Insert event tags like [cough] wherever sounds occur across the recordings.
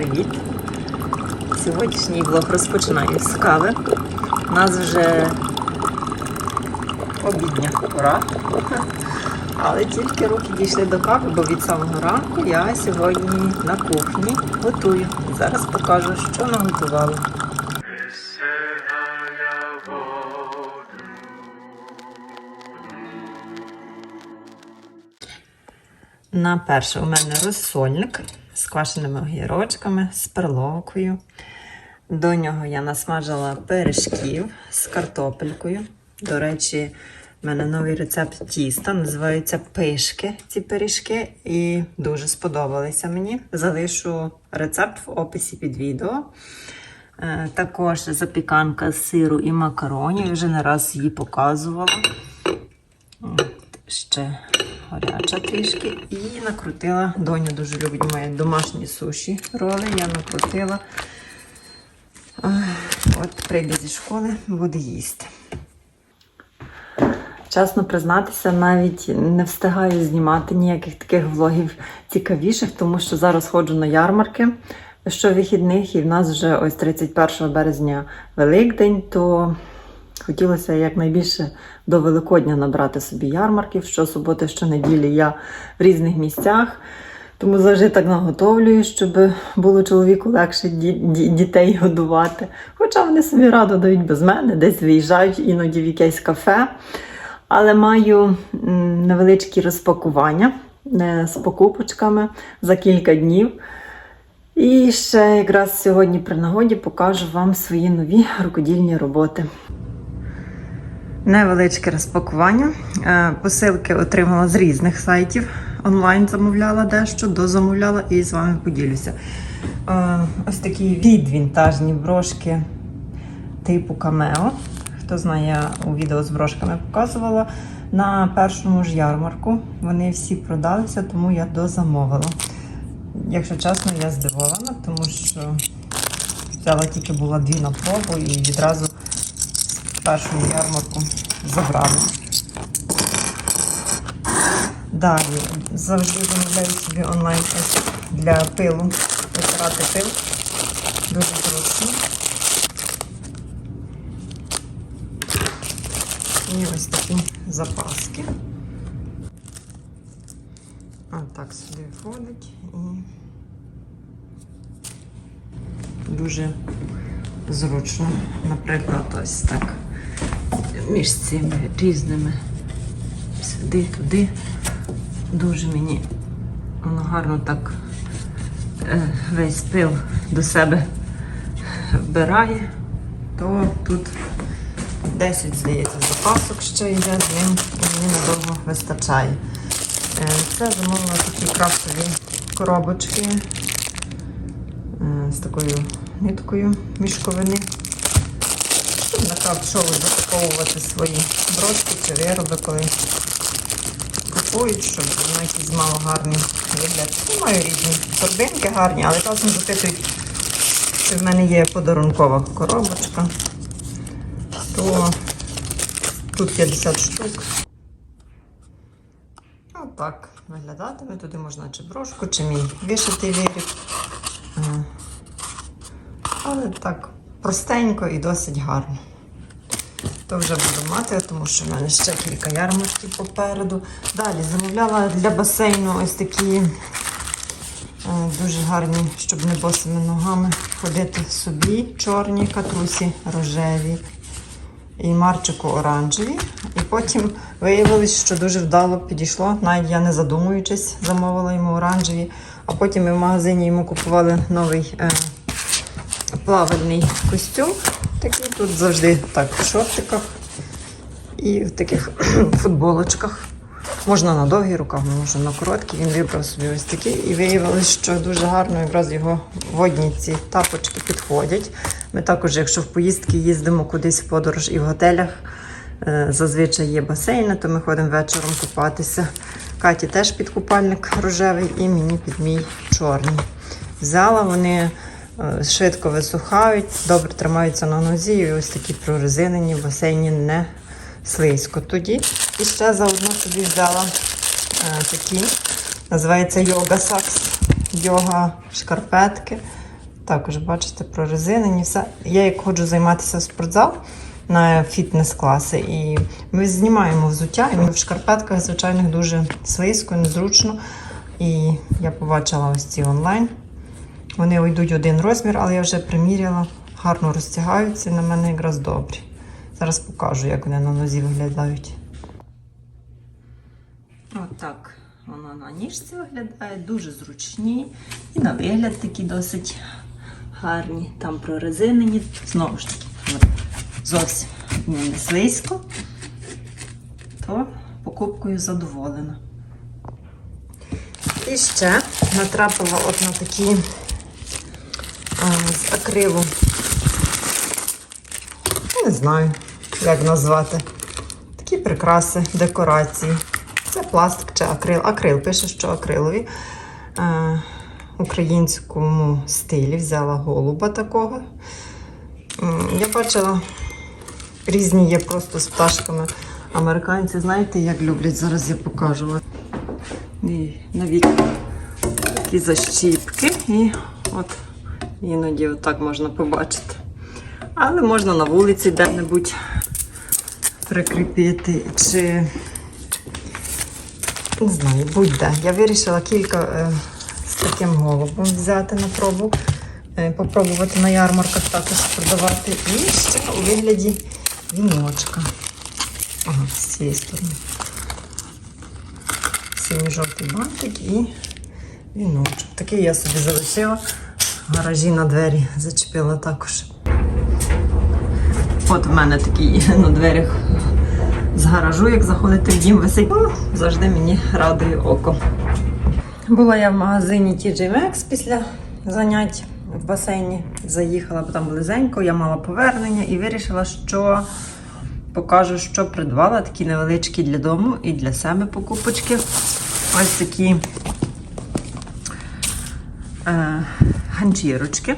привіт! Сьогоднішній влог розпочинаю з кави. У нас вже обідня пора. [laughs] Але тільки руки дійшли до кави, бо від самого ранку я сьогодні на кухні готую. Зараз покажу, що наготувала. На перше у мене розсольник з квашеними огірочками, з перловкою. До нього я насмажила пиріжків з картопелькою. До речі, в мене новий рецепт тіста, називаються пишки ці пиріжки, і дуже сподобалися мені. Залишу рецепт в описі під відео. Е, Також запіканка з сиру і макаронів. Вже не раз її показувала. Ще гаряча трішки. І накрутила. Доня дуже любить мої домашні суші роли. Я накрутила. От прийде зі школи, буде їсти. Чесно признатися, навіть не встигаю знімати ніяких таких влогів цікавіших, тому що зараз ходжу на ярмарки щовихідних, і в нас вже ось 31 березня Великдень, то хотілося якнайбільше до Великодня набрати собі ярмарків. Щосуботи, щонеділі я в різних місцях. Тому завжди так наготовлюю, щоб було чоловіку легше ді- ді- дітей годувати. Хоча вони собі радо дають без мене, десь виїжджають іноді в якесь кафе. Але маю невеличкі розпакування е, з покупочками за кілька днів. І ще якраз сьогодні при нагоді покажу вам свої нові рукодільні роботи. Невеличке розпакування. Е, Посилки отримала з різних сайтів. Онлайн замовляла дещо, дозамовляла і з вами поділюся. Е, Ось такі відвінтажні брошки типу камео. Хто знає, я у відео з брошками показувала. На першому ж ярмарку вони всі продалися, тому я дозамовила. Якщо чесно, я здивована, тому що взяла тільки була дві на пробу і відразу з ярмарку забрали. Далі завжди замовляю собі онлайн ось для пилу. Витирати пил. Дуже зручно. І ось такі запаски. А так сюди входить і дуже зручно. Наприклад, ось так. Між цими різними сюди, туди. Дуже мені воно гарно так е, весь пил до себе вбирає, то тут 10, здається, запасок ще йде з ним, і мені надовго вистачає. Е, Це замовила такі крафтові коробочки е, з такою ниткою мішковини. На крафт-шоу запаковувати свої брошки чи вироби, коли купують, щоб воно якийсь мало гарний вигляд. Ну, маю різні торбинки гарні, але часом запитують, чи в мене є подарункова коробочка то тут 50 штук. Отак виглядатиме. Туди можна чи брошку, чи мій вишитий виріб. Е, Але так простенько і досить гарно. То вже буду мати, тому що в мене ще кілька ярмарків попереду. Далі замовляла для басейну ось такі е, дуже гарні, щоб не босими ногами ходити собі. Чорні катрусі рожеві і марчику оранжеві. І потім виявилось, що дуже вдало підійшло. Навіть я не задумуючись, замовила йому оранжеві. А потім ми в магазині йому купували новий е, плавальний костюм. Такий тут завжди так в шортиках і в таких [clears throat] футболочках. Можна на довгий рукав, можна на короткі. Він вибрав собі ось такий і виявилось, що дуже гарно якраз його водні ці тапочки підходять. Ми також, якщо в поїздки їздимо кудись в подорож і в готелях, е, зазвичай є басейни, то ми ходимо вечором купатися. Каті теж під купальник рожевий і мені під мій чорний. Взяла вони швидко висухають, добре тримаються на нозі, і ось такі прорезинені в басейні не слизько. Тоді і ще заодно собі взяла е, такі, називається йога сакс, йога шкарпетки. Також бачите, прорезинені все. Я як ходжу займатися в спортзал на фітнес-класи, і ми знімаємо взуття, і ми в шкарпетках звичайних дуже слизько, незручно. І я побачила ось ці онлайн. Вони йдуть один розмір, але я вже приміряла, гарно розтягаються, на мене якраз добрі. Зараз покажу, як вони на нозі виглядають. Отак воно на ніжці виглядає, дуже зручні. І на вигляд такі досить гарні. Там прорезинені. Знову ж таки, зовсім не слизько, то покупкою задоволена. І ще натрапила от на такі акрилу. Не знаю, як назвати. Такі прикраси, декорації. Це пластик чи акрил. Акрил пише, що акрилові. Е, українському стилі взяла голуба такого. Я бачила, різні є просто з пташками. Американці, знаєте, як люблять, зараз я покажу. І навіть такі защіпки, і от іноді отак можна побачити. Але можна на вулиці де-небудь прикріпити. Чи не знаю, будь-де. Я вирішила кілька е, з таким голубом взяти на пробу. Е, попробувати на ярмарках також продавати. І ще у вигляді віночка. Ага, з цієї сторони. Синьо-жовтий бантик і віночок. Такий я собі залишила. В гаражі на двері зачепила також. От в мене такий на дверях з гаражу, як заходити в дім, висить. Завжди мені радує око. Була я в магазині TJ Maxx після занять в басейні. Заїхала, бо там близенько, я мала повернення і вирішила, що покажу, що придбала. Такі невеличкі для дому і для себе покупочки. Ось такі е, ганчірочки.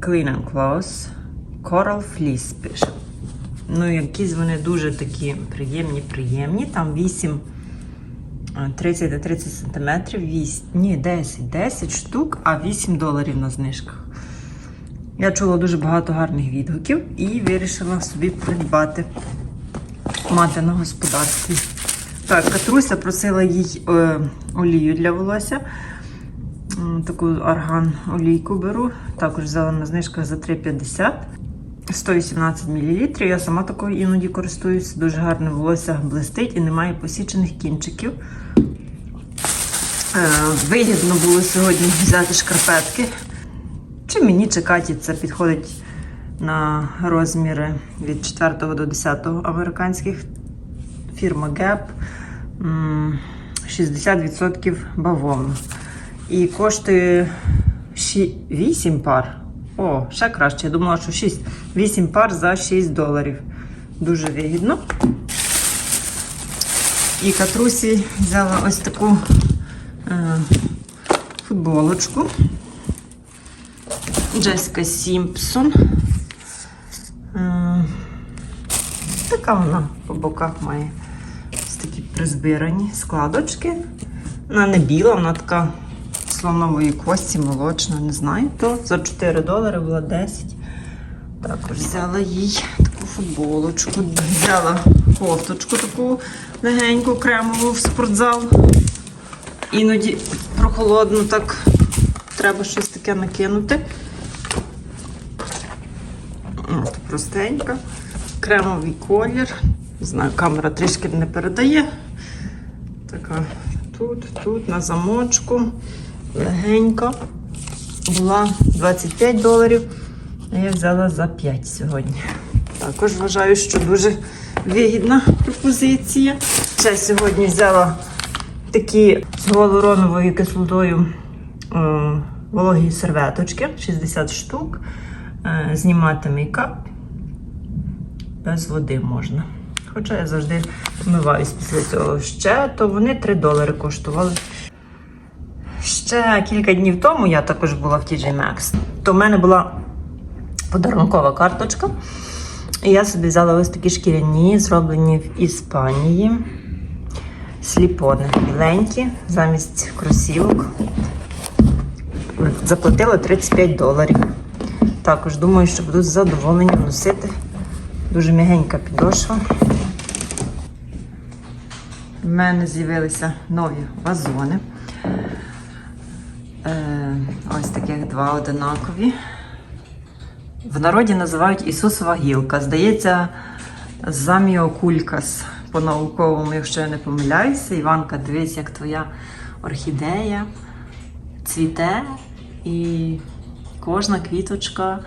Clean and Close. Coral Fleece пише. Ну, якісь вони дуже такі приємні, приємні. Там 8, е, 30 до 30 сантиметрів, 8, ні, 10, 10 штук, а 8 доларів на знижках. Я чула дуже багато гарних відгуків і вирішила собі придбати, мати на господарстві. Так, Катруся просила їй е, олію для волосся. М, Таку арган олійку беру. Також взяла на знижках за 3,50. 118 мл. Я сама такою іноді користуюся. Дуже гарне волосся блистить і немає посічених кінчиків. Е, Вигідно було сьогодні взяти шкарпетки. Чи мені, чи Каті це підходить на розміри від 4 до 10 американських. Фірма Gap. 60% бавовна. І коштує 8 пар. О, ще краще. Я думала, що 6. 8 пар за 6 доларів. Дуже вигідно. І Катрусі взяла ось таку е, футболочку. Джеська Сімпсон. Е, така вона по боках має ось такі призбирані складочки. Вона не біла, вона така слонової кості, молочна, не знаю. То за 4 долари була 10. Також взяла їй таку футболочку, взяла кофточку таку легеньку, кремову в спортзал. Іноді прохолодно так треба щось таке накинути. От, простенька. Кремовий колір. Не знаю, камера трішки не передає. Така тут, тут, на замочку. Легенько. Була 25 доларів, а я взяла за 5 сьогодні. Також вважаю, що дуже вигідна пропозиція. Ще сьогодні взяла такі з гуалуроновою кислотою е, вологі серветочки, 60 штук. Е, знімати мейкап без води можна. Хоча я завжди вмиваюсь після цього ще, то вони 3 долари коштували. Ще кілька днів тому я також була в TJ Maxx. То в мене була подарункова карточка. І я собі взяла ось такі шкіряні, зроблені в Іспанії. Сліпони біленькі, замість кросівок. заплатила 35 доларів. Також думаю, що буду з задоволенням носити. Дуже м'ягенька підошва. У мене з'явилися нові вазони. Е, ось таких два одинакові. В народі називають Ісусова гілка. Здається, заміокулькас по-науковому, якщо я не помиляюся. Іванка, дивись, як твоя орхідея цвіте, і кожна квіточка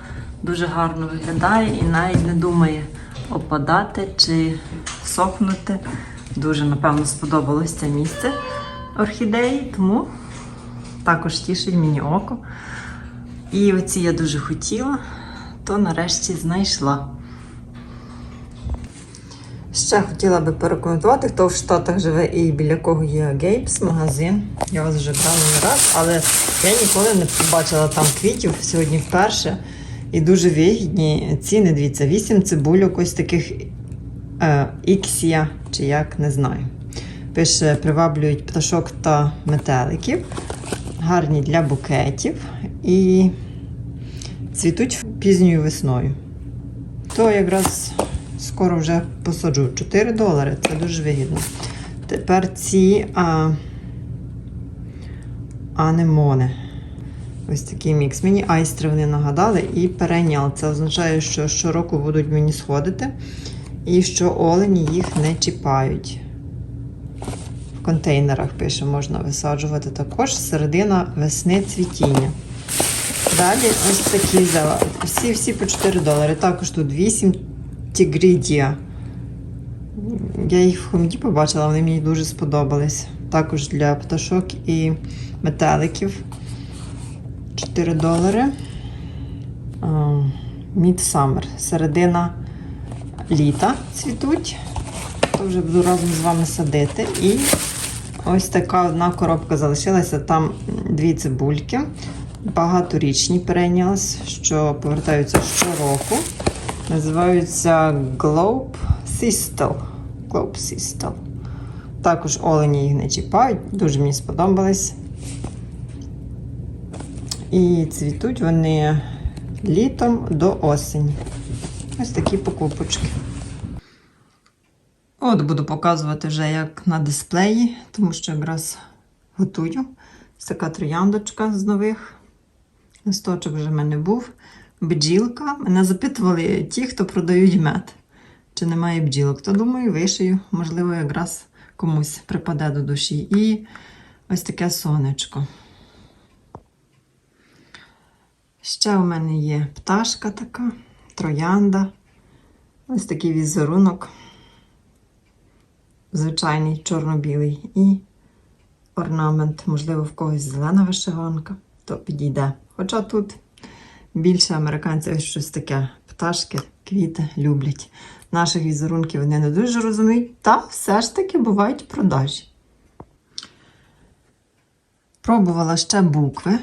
дуже гарно виглядає і навіть не думає опадати чи сохнути. Дуже, напевно, сподобалось це місце орхідеї, тому також тішить мені око. І оці я дуже хотіла, то нарешті знайшла. Ще хотіла би порекомендувати, хто в Штатах живе і біля кого є Гейбс магазин. Я вас вже брала не раз, але я ніколи не побачила там квітів сьогодні вперше. І дуже вигідні ціни. Дивіться, 8 цибульок, ось таких е, чи як, не знаю. Пише, приваблюють пташок та метеликів. Гарні для букетів і цвітуть пізньою весною. То якраз скоро вже посаджу 4 долари, це дуже вигідно. Тепер ці а, анемони. Ось такий мікс. Мені айстри вони нагадали і перейняли. Це означає, що щороку будуть мені сходити, і що олені їх не чіпають. В контейнерах пише, можна висаджувати також середина весни цвітіння. Далі ось такі взяла. Всі, всі по 4 долари. Також тут 8 тігрідія. Я їх в хомді побачила, вони мені дуже сподобались. Також для пташок і метеликів. 4 долари. Мідсаммер. Середина літа цвітуть. То вже буду разом з вами садити. І ось така одна коробка залишилася. Там дві цибульки. Багаторічні перейнялись, що повертаються щороку. Називаються Globe Sistel. Globe Sistel. Також олені їх не чіпають, дуже мені сподобались. І цвітуть вони літом до осені. Ось такі покупочки. От буду показувати вже як на дисплеї, тому що якраз готую. Ось така трояндочка з нових. Листочок вже в мене був. Бджілка. Мене запитували ті, хто продають мед. Чи немає бджілок. То думаю, вишию, можливо, якраз комусь припаде до душі. І ось таке сонечко. Ще у мене є пташка така, троянда. Ось такий візерунок. Звичайний чорно-білий. І орнамент, можливо, в когось зелена вишиванка, то підійде. Хоча тут більше американців щось таке. Пташки, квіти люблять. Наших візерунків вони не дуже розуміють, та все ж таки бувають продажі. Пробувала ще букви.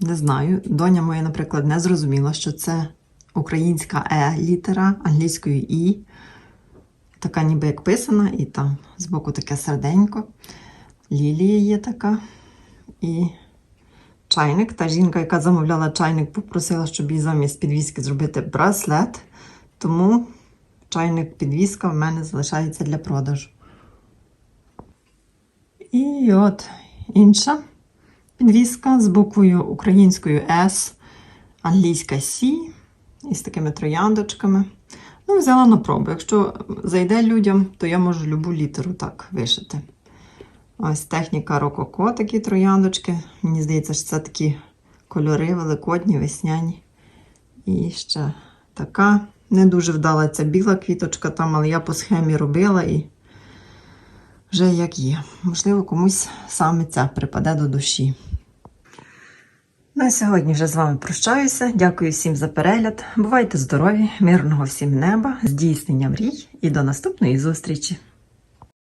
Не знаю. Доня моя, наприклад, не зрозуміла, що це українська Е літера англійською І. Така ніби як писана, і там збоку таке серденько. Лілія є така. І чайник. Та жінка, яка замовляла чайник, попросила, щоб їй замість підвіски зробити браслет. Тому чайник підвіска в мене залишається для продажу. І от інша підвіска з буквою українською S, англійська C і з такими трояндочками. Ну, взяла на пробу. Якщо зайде людям, то я можу любу літеру так вишити. Ось техніка рококо, такі трояндочки. Мені здається, що це такі кольори великодні, весняні. І ще така. Не дуже вдала ця біла квіточка там, але я по схемі робила і вже як є. Можливо, комусь саме ця припаде до душі. На сьогодні вже з вами прощаюся. Дякую всім за перегляд. Бувайте здорові, мирного всім неба, здійснення мрій і до наступної зустрічі!